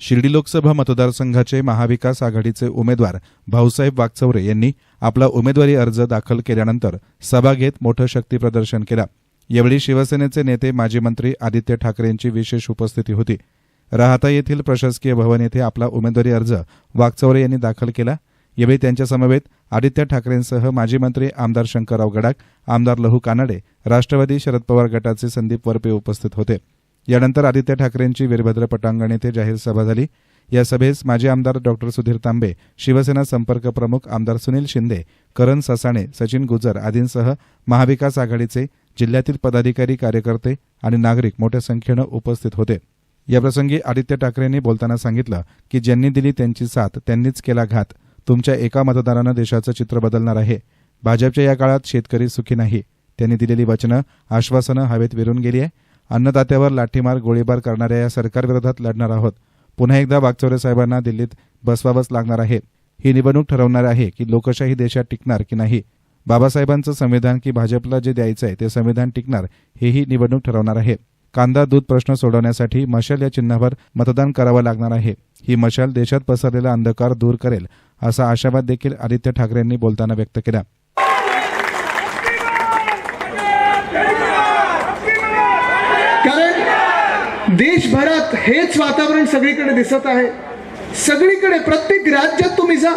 शिर्डी लोकसभा मतदारसंघाचे महाविकास आघाडीचे उमेदवार भाऊसाहेब वागचौरे यांनी आपला उमेदवारी अर्ज दाखल केल्यानंतर सभा घेत मोठं शक्तीप्रदर्शन केलं. यावेळी शिवसेनेचे नेते माजी मंत्री आदित्य ठाकरे यांची विशेष उपस्थिती होती. राहता येथील प्रशासकीय भवन येथे आपला उमेदवारी अर्ज वागचौरे यांनी दाखल केला. यावेळी त्यांच्यासमवेत आदित्य ठाकरेंसह माजी मंत्री आमदार शंकरराव गडाख आमदार लहू कानडे राष्ट्रवादी शरद पवार गटाचे संदीप वरपे उपस्थित होते. यानंतर आदित्य ठाकरेंची वीरभद्र पटांगण येथे जाहीर सभा झाली. या सभेस माजी आमदार डॉक्टर सुधीर तांबे शिवसेना संपर्क प्रमुख आमदार सुनील शिंदे करण ससाणे सचिन गुजर आदींसह महाविकास आघाडीचे जिल्ह्यातील पदाधिकारी कार्यकर्ते आणि नागरिक मोठ्या संख्येनं उपस्थित होते. याप्रसंगी आदित्य ठाकरेंनी बोलताना सांगितलं की ज्यांनी दिली त्यांची साथ त्यांनीच केला घात. तुमच्या एका मतदारानं देशाचं चित्र बदलणार आहे. भाजपच्या या काळात शेतकरी सुखी नाही. त्यांनी दिलेली वचनं आश्वासनं हवेत विरून गेली आहे. अन्नदात्यावर लाठीमार गोळीबार करणाऱ्या या सरकारविरोधात लढणार आहोत. पुन्हा एकदा वागचौरे साहेबांना दिल्लीत बसवावंच लागणार आहे. ही निवडणूक ठरवणार आहे की लोकशाही देशात टिकणार की नाही. बाबासाहेबांचं संविधान की भाजपला जे द्यायचं आहे ते संविधान टिकणार हेही निवडणूक ठरवणार आहे. कांदा दूध प्रश्न सोडवण्यासाठी मशाल या चिन्हावर मतदान करावं लागणार आहे. ही मशाल देशात पसरलेला अंधकार दूर करेल असा आशावाद देखील आदित्य ठाकरेंनी बोलताना व्यक्त केला. शहरात हेच वातावरण सगळीकडे दिसत आहे. सगळीकडे प्रत्येक राज्यात तुम्ही जा.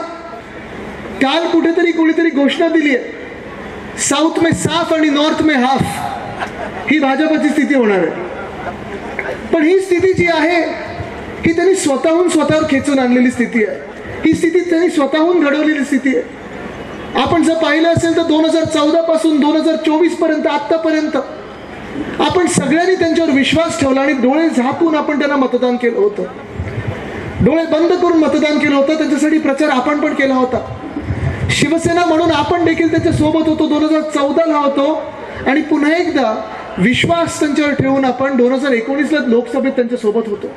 काल कुठेतरी कोणीतरी घोषणा दिली आहे. साऊथ में साफ आणि नॉर्थ में हाफ ही भाजपाची स्थिती होणार आहे. पण ही स्थिती जी आहे ही त्यांनी स्वतःहून स्वतःवर खेचून आणलेली स्थिती आहे. ही स्थिती त्यांनी स्वतःहून घडवलेली स्थिती आहे. आपण जर पाहिलं असेल तर दोन हजार चौदा पासून दोन हजार चोवीसपर्यंत आतापर्यंत आपण सगळ्यांनी त्यांच्यावर विश्वास ठेवला आणि डोळे झाकून आपण त्यांना मतदान केलं होतं. डोळे बंद करून मतदान केलं होतं. त्यांच्यासाठी प्रचार आपण पण केला होता. शिवसेना म्हणून आपण देखील त्याच्या सोबत होतो. दोन हजार चौदाला होतो. आणि पुन्हा एकदा विश्वास त्यांच्यावर ठेवून आपण दोन हजार एकोणीसला लोकसभेत त्यांच्यासोबत होतो.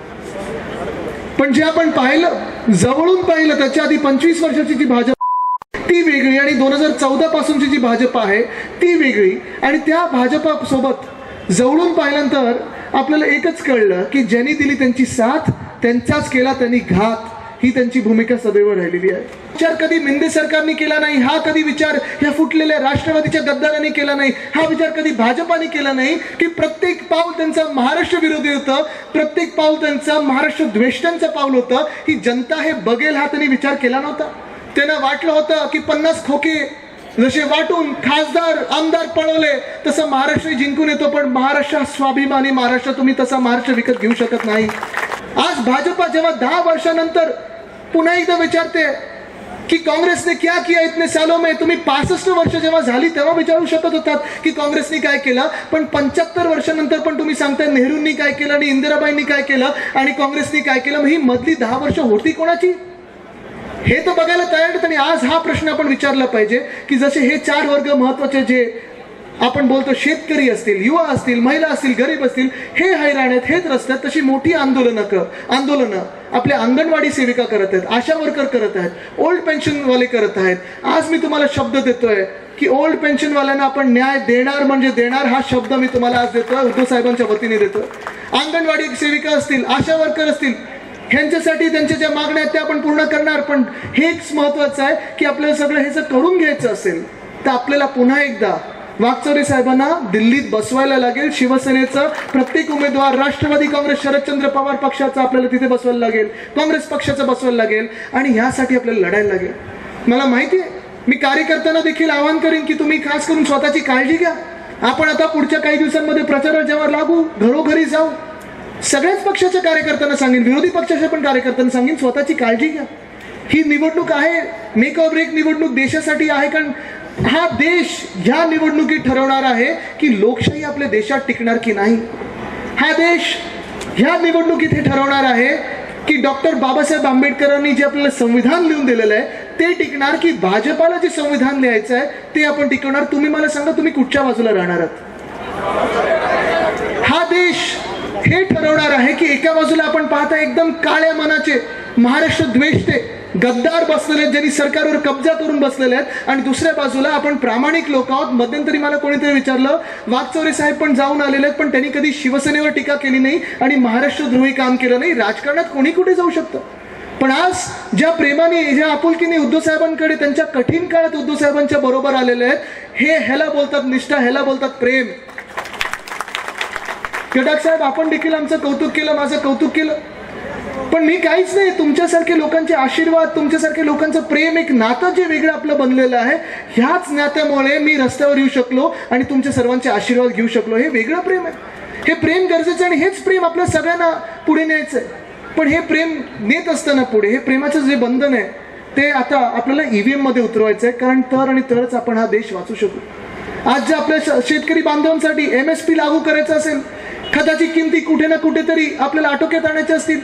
पण जे आपण पाहिलं जवळून पाहिलं त्याच्या आधी पंचवीस वर्षाची जी भाजप ती वेगळी आणि दोन हजार चौदा पासूनची जी भाजप आहे ती वेगळी. आणि त्या भाजपा सोबत जवळून पाहिल्यानंतर आपल्याला एकच कळलं की ज्यांनी दिली त्यांची साथ त्यांचाच केला त्यांनी घात. ही त्यांची भूमिका सदैव राहिलेली आहे. विचार कधी मिंदे सरकारने केला नाही हा कधी विचार ह्या फुटलेल्या राष्ट्रवादीच्या गद्दाराने केला नाही हा विचार कधी भाजपाने केला नाही की प्रत्येक पाऊल त्यांचं महाराष्ट्र विरोधी होतं प्रत्येक पाऊल त्यांचं महाराष्ट्र द्वेष्टांचं पाऊल होतं ही जनता हे बघेल हा त्यांनी विचार केला नव्हता. त्यांना वाटलं होतं की पन्नास खोके जसे वाटून खासदार आमदार पळवले तसं महाराष्ट्र जिंकून येतो पण महाराष्ट्र स्वाभिमानी महाराष्ट्र तुम्ही तसा महाराष्ट्र विकत घेऊ शकत नाही. आज भाजपा जेव्हा दहा वर्षानंतर पुन्हा एकदा विचारते की काँग्रेसने क्या किया इतने सालों में? तुम्ही पासष्ट वर्ष जेव्हा झाली तेव्हा विचारू शकत होतात की काँग्रेसने काय केलं पण पंच्याहत्तर वर्षानंतर पण तुम्ही सांगताय नेहरूंनी काय केलं आणि इंदिराबाईंनी काय केलं आणि काँग्रेसनी काय केलं मग ही मधली दहा वर्ष होती कोणाची? हे तर बघायला तयार आहेत आणि आज हा प्रश्न आपण विचारला पाहिजे की जसे हे चार वर्ग महत्त्वाचे जे आपण बोलतो शेतकरी असतील युवा असतील महिला असतील गरीब असतील हे हैराण आहेत हेच रस्त्यात तशी मोठी आंदोलनं क आंदोलनं आपल्या अंगणवाडी सेविका करत आहेत आशा वर्कर करत आहेत ओल्ड पेन्शनवाले करत आहेत. आज मी तुम्हाला शब्द देतोय की ओल्ड पेन्शनवाल्यांना आपण न्याय देणार म्हणजे देणार हा शब्द मी तुम्हाला आज देतोय उद्धव साहेबांच्या वतीने देतोय. अंगणवाडी सेविका असतील आशा वर्कर असतील ह्यांच्यासाठी त्यांच्या ज्या मागण्या आहेत त्या आपण पूर्ण करणार. पण हेच महत्वाचं आहे की आपल्याला सगळं हे जर करून घ्यायचं असेल तर आपल्याला पुन्हा एकदा वागचौरे साहेबांना दिल्लीत बसवायला लागेल. शिवसेनेचं प्रत्येक उमेदवार राष्ट्रवादी काँग्रेस शरदचंद्र पवार पक्षाचा आपल्याला तिथे बसवायला लागेल. काँग्रेस पक्षाचं बसवायला लागेल. आणि ह्यासाठी आपल्याला लढायला लागेल. मला माहिती आहे मी कार्यकर्त्यांना देखील आवाहन करेन की तुम्ही खास करून स्वतःची काळजी घ्या. आपण आता पुढच्या काही दिवसांमध्ये प्रचारात जेव्हा लागू घरोघरी जाऊ. सगळ्याच पक्षाच्या कार्यकर्त्यांना सांगेन विरोधी पक्षाच्या पण कार्यकर्त्यांना सांगेन स्वतःची काळजी घ्या. ही निवडणूक आहे मेक ऑर ब्रेक निवडणूक देशासाठी आहे कारण हा देश ह्या निवडणुकीत ठरवणार आहे की लोकशाही आपल्या देशात टिकणार की नाही. हा देश ह्या निवडणुकीत हे ठरवणार आहे की डॉक्टर बाबासाहेब आंबेडकरांनी जे आपल्याला संविधान लिहून दिलेलं आहे ते टिकणार की भाजपाला जे संविधान लिहायचं आहे ते आपण टिकवणार. तुम्ही मला सांगा तुम्ही कुठच्या बाजूला राहणार आहात? हा देश हे ठरवणार आहे की एका बाजूला आपण पाहता एकदम काळ्या मनाचे महाराष्ट्र द्वेषते गद्दार बसलेले आहेत ज्यांनी सरकारवर कब्जा करून बसलेले आहेत. आणि दुसऱ्या बाजूला आपण प्रामाणिक लोक आहोत. मध्यंतरी मला कोणीतरी विचारलं वाघचौरे साहेब पण जाऊन आलेले आहेत पण त्यांनी कधी शिवसेनेवर टीका केली नाही आणि महाराष्ट्र ध्रुवी काम केलं नाही. राजकारणात कोणी कुठे जाऊ शकतं? पण आज ज्या प्रेमाने ज्या आपुलकीने उद्धव साहेबांकडे त्यांच्या कठीण काळात उद्धव साहेबांच्या बरोबर आलेले आहेत हे ह्याला बोलतात निष्ठा ह्याला बोलतात प्रेम. केडाक साहेब आपण देखील आमचं कौतुक केलं माझं कौतुक केलं. पण मी काहीच नाही तुमच्यासारखे लोकांचे आशीर्वाद तुमच्यासारखे लोकांचं प्रेम एक नातं जे वेगळं आपलं बनलेलं आहे ह्याच नात्यामुळे मी रस्त्यावर येऊ शकलो आणि तुमच्या सर्वांचे आशीर्वाद घेऊ शकलो. हे वेगळं प्रेम आहे. हे प्रेम गरजेचं आहे आणि हेच प्रेम आपल्या सगळ्यांना पुढे न्यायचं आहे. पण हे प्रेम नेत असताना पुढे हे प्रेमाचं जे बंधन आहे ते आता आपल्याला ईव्हीएममध्ये उतरवायचं आहे कारण तर आणि तरच आपण हा देश वाचू शकू. आज जे आपल्या श- शेतकरी बांधवांसाठी एम एस पी लागू करायचं असेल खताची किमती कुठे ना कुठेतरी आपल्याला आटोक्यात आणायचे असतील.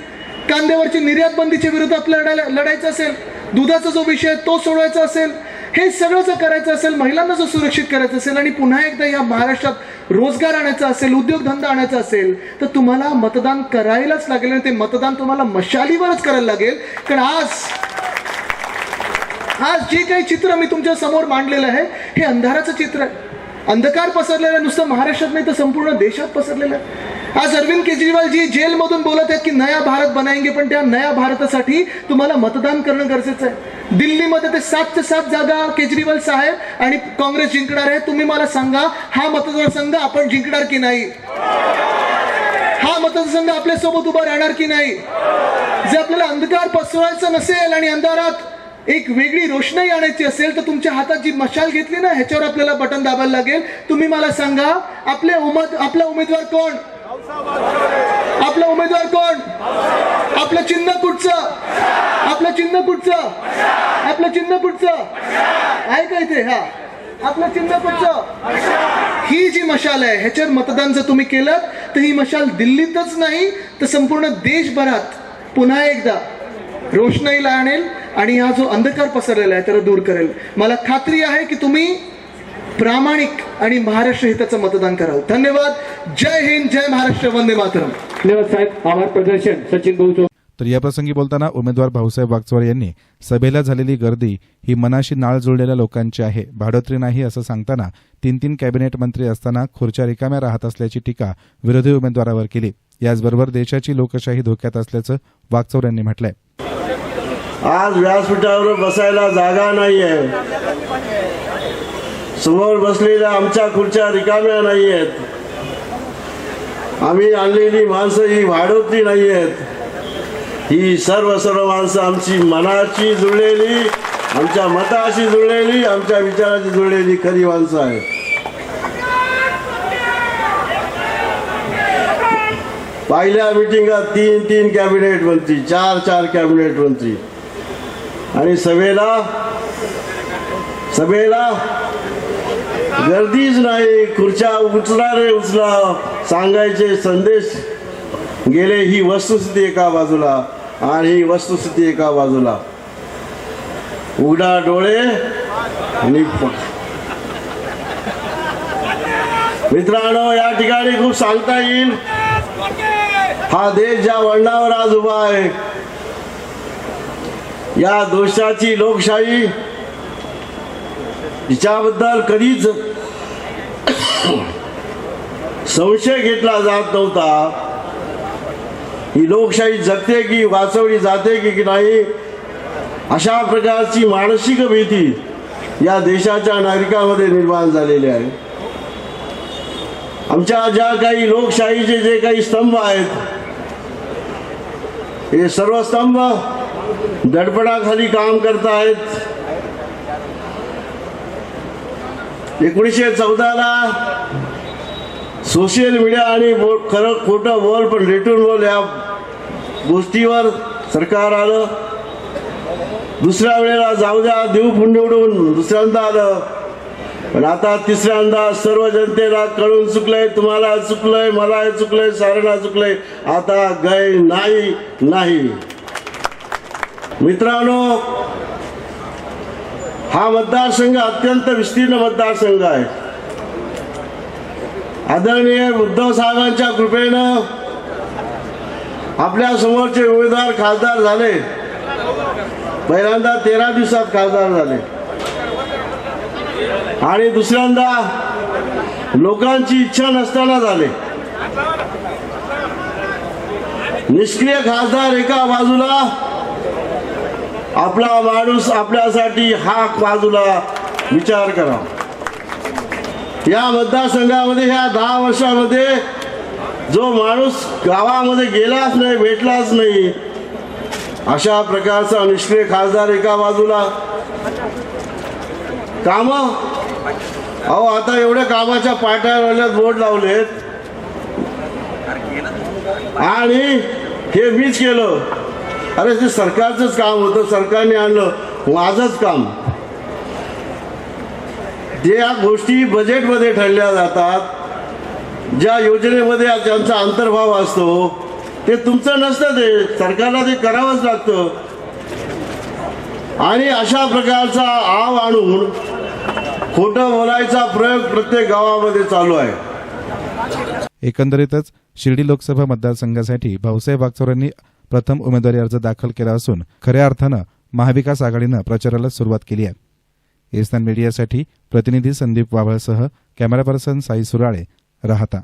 कांद्यावरची निर्यात बंदीच्या विरोधात आपल्याला लढायला लढायचं असेल दुधाचा जो विषय आहे तो सोडवायचा असेल हे सगळं जर करायचं असेल महिलांना जर सुरक्षित करायचं असेल आणि पुन्हा एकदा या महाराष्ट्रात रोजगार आणायचा असेल उद्योगधंदा आणायचा असेल तर तुम्हाला मतदान करायलाच लागेल आणि ते मतदान तुम्हाला मशालीवरच करायला लागेल. कारण आज आज जे काही चित्र मी तुमच्यासमोर मांडलेलं आहे हे अंधाराचं चित्र आहे. अंधकार पसरलेला आहे, नुसतं महाराष्ट्रात नाही तर संपूर्ण देशात पसरलेलं आहे. आज अरविंद केजरीवाल जी जेलमधून बोलत आहेत की नया भारत बनाएंगे पण त्या नया भारतासाठी तुम्हाला मतदान करणं गरजेचं आहे. दिल्लीमध्ये ते सात ते सात जागा केजरीवाल साहेब आणि काँग्रेस जिंकणार आहे. तुम्ही मला सांगा हा मतदारसंघ आपण जिंकणार की नाही? हा मतदारसंघ आपल्यासोबत उभा राहणार की नाही? जे आपल्याला अंधकार पसरवायचा नसेल आणि अंधारात एक वेगळी रोषणाई आणायची असेल तर तुमच्या हातात जी मशाल घेतली ना ह्याच्यावर आपल्याला बटन दाबायला लागेल. तुम्ही मला सांगा आपले उमेद आपला उमेदवार कोण? आपला उमेदवार कोण? आपलं चिन्ह कुठचं? आपलं चिन्ह कुठचं? आपलं चिन्ह कुठचं? आहे का इथे? हा. आपलं चिन्ह कुठचं? ही जी मशाल आहे ह्याच्यावर मतदान जर तुम्ही केलं तर ही मशाल दिल्लीतच नाही तर संपूर्ण देशभरात पुन्हा एकदा रोषणाईला आणेल. आणि हा जो अंधकार पसरलेला आहे त्याला दूर करेल. मला खात्री आहे की तुम्ही प्रामाणिक आणि महाराष्ट्र हिताचं मतदान कराल. धन्यवाद. जय हिंद जय महाराष्ट्र. वंदे मातरम. धन्यवाद साहेब. आभार प्रदर्शन. सचिन भाऊ. तर याप्रसंगी बोलताना उमेदवार भाऊसाहेब वागचौरे यांनी सभेला झालेली गर्दी ही मनाशी नाळ जुळलेल्या लोकांची आहे. भाडोत्री नाही असं सांगताना तीन तीन कॅबिनेट मंत्री असताना खुर्च्या रिकाम्या राहत असल्याची टीका विरोधी उमेदवारावर केली. याचबरोबर देशाची लोकशाही धोक्यात असल्याचं वागचौर यांनी म्हटलंय. आज व्यासपीठावर बसायला जागा नाही आहे समोर बसलेल्या आमच्या खुर्च्या रिकाम्या नाही आहेत आम्ही आणलेली माणसं ही वाढवती नाही आहेत ही सर्व सर्व माणसं आमची मनाची जुळलेली आमच्या मताशी जुळलेली आमच्या विचाराची जुळलेली खरी माणसं आहेत. पहिल्या मिटिंगात तीन तीन कॅबिनेट मंत्री चार चार कॅबिनेट मंत्री. आणि सभेला सभेला गर्दीच नाही खुर्च्या उचलारे उचला सांगायचे संदेश. गेले ही वस्तुस्थिती एका बाजूला आणि ही वस्तुस्थिती एका बाजूला. उघडा डोळे आणि मित्रांनो या ठिकाणी खूप सांगता येईल. हा देश ज्या वळणावर आज उभा आहे या दोषाची लोकशाही हिच्याबद्दल कधीच संशय घेतला जात नव्हता. ही लोकशाही जगते की वाचवली जाते की की नाही अशा प्रकारची मानसिक भीती या देशाच्या नागरिकांमध्ये निर्माण झालेली आहे. आमच्या ज्या काही लोकशाहीचे जे काही स्तंभ आहेत हे सर्व स्तंभ दडपणाखाली काम करत आहेत एकोणीसशे चौदाला सोशल मीडिया आणि खरं खोटं बोल पण रिटर्न बोल या गोष्टीवर सरकार आलं. दुसऱ्या वेळेला जाऊ द्या देऊ पुण्य उडवून दुसऱ्यांदा आलं. पण आता तिसऱ्यांदा सर्व जनतेला कळून चुकलंय तुम्हाला चुकलंय मला चुकलंय साऱ्यांना चुकलंय. आता गय नाही नाही. मित्रांनो हा मतदारसंघ अत्यंत विस्तीर्ण मतदारसंघ आहे. आदरणीय उद्धव साहेबांच्या कृपेनं आपल्या समोरचे उमेदवार खासदार झाले. पहिल्यांदा तेरा दिवसात खासदार झाले. आणि दुसऱ्यांदा लोकांची इच्छा नसताना झाले. निष्क्रिय खासदार एका बाजूला आपला माणूस आपल्यासाठी हाक बाजूला विचार करा. या मतदारसंघामध्ये ह्या दहा वर्षामध्ये जो माणूस गावामध्ये गेलाच नाही भेटलाच नाही अशा प्रकारचा निष्क्रिय खासदार एका बाजूला. काम? अहो आता एवढ्या कामाच्या पाट्यावर बोर्ड लावलेत. आणि हे मीच केलं. अरे ते सरकारचंच काम होतं सरकारने आणलं माझंच काम. ज्या गोष्टी बजेटमध्ये ठरल्या जातात ज्या योजनेमध्ये ज्यांचा अंतर्भाव असतो ते तुमचं नसतं ते. सरकारला ते करावंच लागतं. आणि अशा प्रकारचा आव आणून खोटं बोलायचा प्रयोग प्रत्येक गावामध्ये चालू आहे. एकंदरीतच शिर्डी लोकसभा मतदारसंघासाठी भाऊसाहेब वागचोरांनी प्रथम उमेदवारी अर्ज दाखल केला असून खऱ्या अर्थानं महाविकास आघाडीनं प्रचाराला सुरुवात केली आहे. एस्तान मीडियासाठी प्रतिनिधी संदीप वाभळसह कॅमेरा पर्सन साई सुराळे राहता.